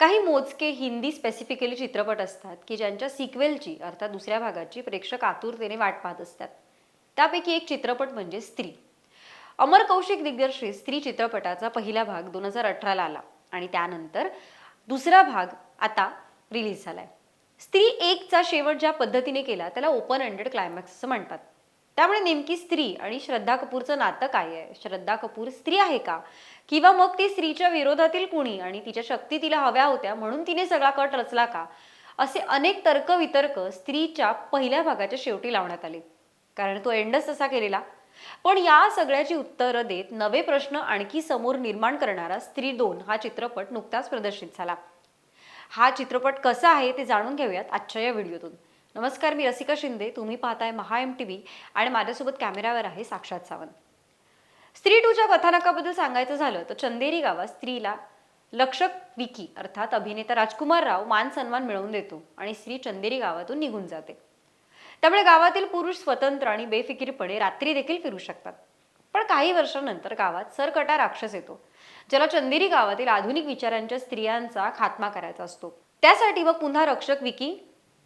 काही मोजके हिंदी स्पेसिफिकली चित्रपट असतात की ज्यांच्या सिक्वेलची अर्थात दुसऱ्या भागाची प्रेक्षक आतुरतेने वाट पाहत असतात. त्यापैकी एक चित्रपट म्हणजे स्त्री. अमर कौशिक दिग्दर्शित स्त्री चित्रपटाचा पहिला भाग दोन हजार अठराला आला आणि त्यानंतर दुसरा भाग आता रिलीज झालाय. स्त्री एकचा शेवट ज्या पद्धतीने केला त्याला ओपन एंडेड क्लायमॅक्स असं म्हणतात. त्यामुळे नेमकी स्त्री आणि श्रद्धा कपूरचं नातं काय आहे? श्रद्धा कपूर स्त्री आहे का? किंवा मग ती स्त्रीच्या विरोधातील कुणी आणि तिच्या शक्ती तिला हव्या होत्या म्हणून तिने सगळा कट रचला का? असे अनेक तर्क वितर्क स्त्रीच्या पहिल्या भागाच्या शेवटी लावण्यात आले. कारण तो एंडच तसा केलेला. पण या सगळ्याची उत्तरं देत नवे प्रश्न आणखी समोर निर्माण करणारा स्त्री दोन हा चित्रपट नुकताच प्रदर्शित झाला. हा चित्रपट कसा आहे ते जाणून घेऊयात आजच्या या व्हिडिओतून. नमस्कार मी रसिका शिंदे. तुम्ही पाहताय महा एम टी व्ही आणि माझ्यासोबत कॅमेऱ्यावर आहे साक्षात सावंत. स्त्री टूच्या कथानकाबद्दल सांगायचं झालं तर चंदेरी गावात स्त्रीला लक्षक विकी अर्थात अभिनेता राजकुमार राव मान सन्मान मिळवून देतो आणि स्त्री चंदेरी गावातून निघून जाते. त्यामुळे गावातील पुरुष स्वतंत्र आणि बेफिकीरपणे रात्री देखील फिरू शकतात. पण काही वर्षांनंतर गावात सरकटा राक्षस येतो ज्याला चंदेरी गावातील आधुनिक विचारांच्या स्त्रियांचा खात्मा करायचा असतो. त्यासाठी मग पुन्हा रक्षक विकी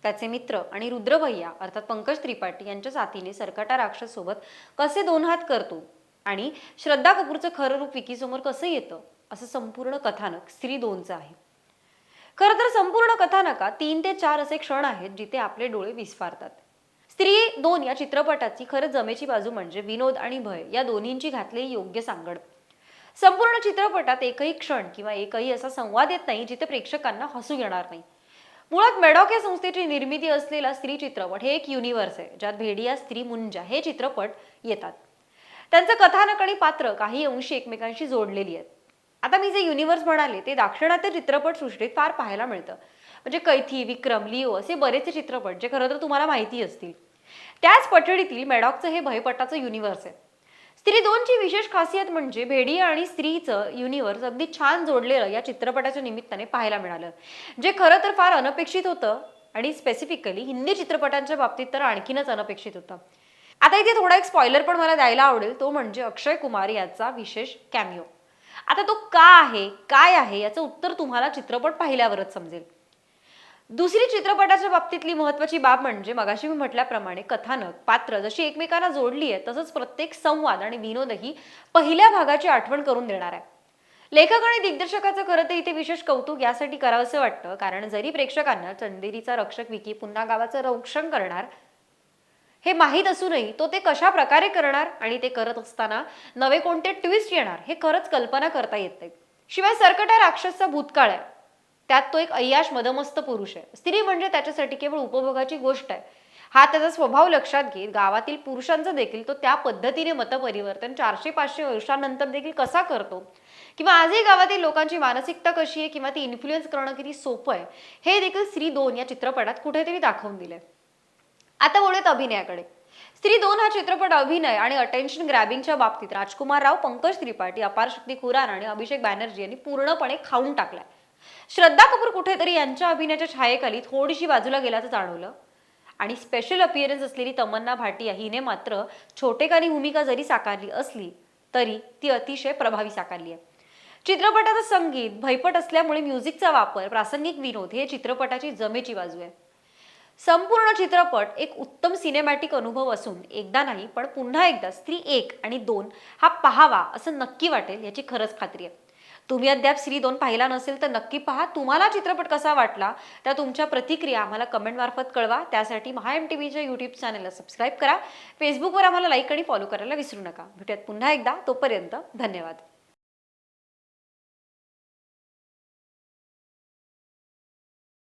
त्याचे मित्र आणि रुद्रभैया अर्थात पंकज त्रिपाठी यांच्या साथीने सरकटा राक्षस सोबत कसे दोन हात करतो आणि श्रद्धा कपूरचं खरं रूप विकीसमोर कसं येतं असं संपूर्ण कथानक स्त्री दोनचं आहे. खरं तर संपूर्ण कथानकात तीन ते चार असे क्षण आहेत जिथे आपले डोळे विस्फारतात. स्त्री दोन या चित्रपटाची खरं जमेची बाजू म्हणजे विनोद आणि भय या दोन्हींची घातलेली योग्य सांगड. संपूर्ण चित्रपटात एकही क्षण किंवा एकही असा संवाद येत नाही जिथे प्रेक्षकांना हसू येणार नाही. मुळात मेडॉक या संस्थेची निर्मिती असलेला स्त्री चित्रपट हे एक युनिव्हर्स आहे ज्यात भेडिया स्त्री मुंजा हे चित्रपट येतात. त्यांचं कथानक आणि पात्र काही अंशी एकमेकांशी जोडलेली आहेत. आता मी जे युनिव्हर्स म्हणाले ते दाक्षिणात्य चित्रपट सृष्टीत फार पाहायला मिळतं. म्हणजे कैथी विक्रम लिओ असे बरेचसे चित्रपट जे खरं तर तुम्हाला माहिती असतील. त्याच पठडीतील मेडॉकचं हे भयपटाचं युनिव्हर्स आहे. स्त्री दोनची विशेष खासियत म्हणजे भेडिया आणि स्त्रीचं युनिव्हर्स अगदी छान जोडलेलं या चित्रपटाच्या निमित्ताने पाहायला मिळालं. जे खरं तर फार अनपेक्षित होतं आणि स्पेसिफिकली हिंदी चित्रपटांच्या बाबतीत तर आणखीनच अनपेक्षित होतं. आता इथे थोडा एक स्पॉइलर पण मला द्यायला आवडेल तो म्हणजे अक्षय कुमार याचा विशेष कॅमिओ आता तो का आहे काय आहे याचं उत्तर तुम्हाला चित्रपट पाहिल्यावरच समजेल. दुसरी चित्रपटाच्या बाबतीतली महत्वाची बाब म्हणजे मगाशी मी म्हटल्याप्रमाणे कथानक पात्र जशी एकमेकांना जोडली आहे तसंच प्रत्येक संवाद आणि विनोदही पहिल्या भागाची आठवण करून देणार आहे. लेखक आणि दिग्दर्शकाचं खरं तर इथे विशेष कौतुक यासाठी करावंसं वाटतं कारण जरी प्रेक्षकांना चंदेरीचा रक्षक विकी पुन्हा गावाचं रक्षण करणार हे माहीत असूनही तो ते कशा प्रकारे करणार आणि ते करत असताना नवे कोणते ट्विस्ट येणार हे खरंच कल्पना करता येत नाही. शिवाय सरकटा राक्षसचा भूतकाळ आहे. त्यात तो एक अय्याश मदमस्त पुरुष आहे. स्त्री म्हणजे त्याच्यासाठी केवळ उपभोगाची गोष्ट आहे. हा त्याचा स्वभाव लक्षात घेत गावातील पुरुषांचं देखील तो त्या पद्धतीने मतपरिवर्तन चारशे पाचशे वर्षांनंतर देखील कसा करतो? किंवा आजही गावातील लोकांची मानसिकता कशी आहे? किंवा ती इन्फ्लुएन्स करणं किती सोपं आहे? हे देखील स्त्री दोन या चित्रपटात कुठेतरी दाखवून दिलंय. आता बोलूयात अभिनयाकडे. स्त्री दोन हा चित्रपट अभिनय आणि अटेन्शन ग्रॅबिंगच्या बाबतीत राजकुमार राव पंकज त्रिपाठी अपार शक्ती आणि अभिषेक बॅनर्जी यांनी पूर्णपणे खाऊन टाकलाय. श्रद्धा कपूर कुठेतरी यांच्या अभिनयाच्या छायेखाली थोडीशी बाजूला गेल्याचं जाणवलं. आणि स्पेशल अपिअरन्स असलेली तमन्ना भाटिया हिने मात्र छोटेखानी भूमिका जरी साकारली असली तरी ती अतिशय प्रभावी साकारली आहे चित्रपटाचं संगीत भयपट असल्यामुळे म्युझिकचा वापर प्रासंगिक विनोद हे चित्रपटाची जमेची बाजू आहे संपूर्ण चित्रपट एक उत्तम सिनेमॅटिक अनुभव असून एकदा नाही पण पुन्हा एकदा स्त्री एक आणि दोन हा पहावा असं नक्की वाटेल याची खरंच खात्री आहे तुम्ही अद्याप श्री दोन पाहिला नसेल तर नक्की पहा. तुम्हाला चित्रपट कसा वाटला? त्या तुमच्या प्रतिक्रिया आम्हाला कमेंट मार्फत कळवा. त्यासाठी महा एम टी व्हीच्या यूट्यूब चॅनलला सबस्क्राईब करा. फेसबुकवर आम्हाला लाईक आणि फॉलो करायला विसरू नका. भेटूयात पुन्हा एकदा. तोपर्यंत धन्यवाद.